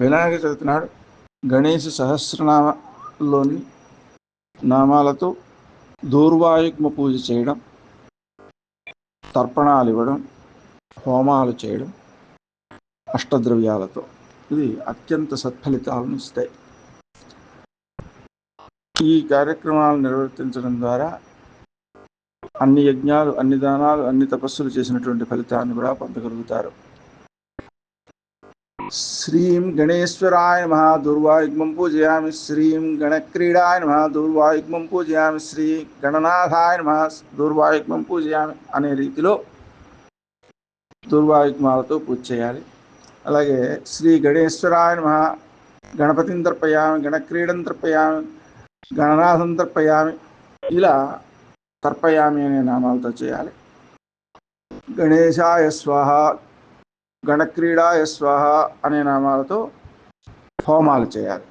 వినాయక చవితి నాడు గణేష సహస్రనామలోని నామాలతో దూర్వాయుగ్మ పూజ చేయడం తర్పణాలు ఇవ్వడం హోమాలు చేయడం అష్టద్రవ్యాలతో. ఇది అత్యంత సత్ఫలితాలను ఇస్తాయి. ఈ కార్యక్రమాలు నిర్వర్తించడం ద్వారా అన్ని యజ్ఞాలు అన్ని దానాలు అన్ని తపస్సులు చేసినటువంటి ఫలితాన్ని కూడా పొందగలుగుతారు. శ్రీం గణేశ్వరాయ నమ దుర్వాయుగ్మం పూజయామి శ్రీం గణక్రీడాయ నమ దుర్వాయుగ్మం పూజయామి శ్రీ గణనాథాయ నమ దుర్వాయుగ్మం పూజయామి అనే రీతిలో దుర్వాయుగ్మాలతో పూజ చేయాలి। అలాగే శ్రీ గణేశ్వరాయ నమ గణపతిని తర్పయామి గణక్రీడం తర్పయామి గణనాథం తర్పయామి ఇలా తర్పయామి అనే నామాలతో చేయాలి। గణేశాయ స్వాహ గణక్రీడాయ స్వాహ అనే నామాలతో హోమాలు చేయాలి.